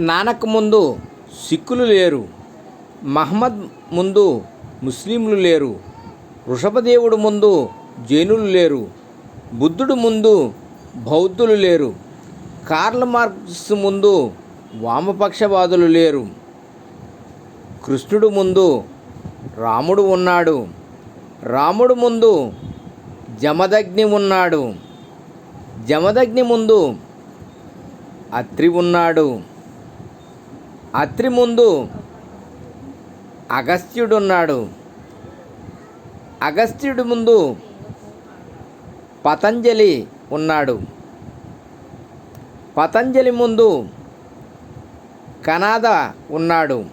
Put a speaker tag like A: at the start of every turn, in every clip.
A: నానక్ ముందు సిక్కులు లేరు. మహమ్మద్ ముందు ముస్లింలు లేరు. వృషభదేవుడు ముందు జైనులు లేరు. బుద్ధుడు ముందు బౌద్ధులు లేరు. కార్ల్ మార్క్స్ ముందు వామపక్షవాదులు లేరు. కృష్ణుడు ముందు రాముడు ఉన్నాడు. రాముడు ముందు జమదగ్ని ఉన్నాడు. జమదగ్ని ముందు అత్రి ఉన్నాడు. అత్రి ముందు అగస్త్యుడున్నాడు. అగస్త్యుడి ముందు పతంజలి ఉన్నాడు. పతంజలి ముందు కనాద ఉన్నాడు.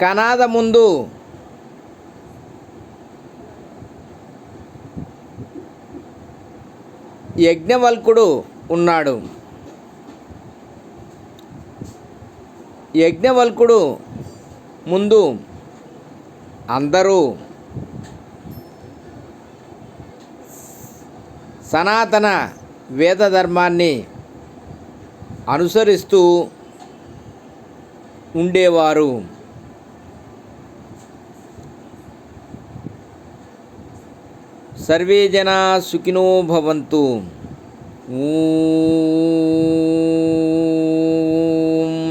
A: కనాద ముందు యజ్ఞవల్కుడు ఉన్నాడు. యజ్ఞవల్కుడు ముందు అందరూ సనాతన వేద ధర్మాన్ని అనుసరిస్తూ ఉండేవారు. సర్వే జనా సుఖినో భవంతు. ఊ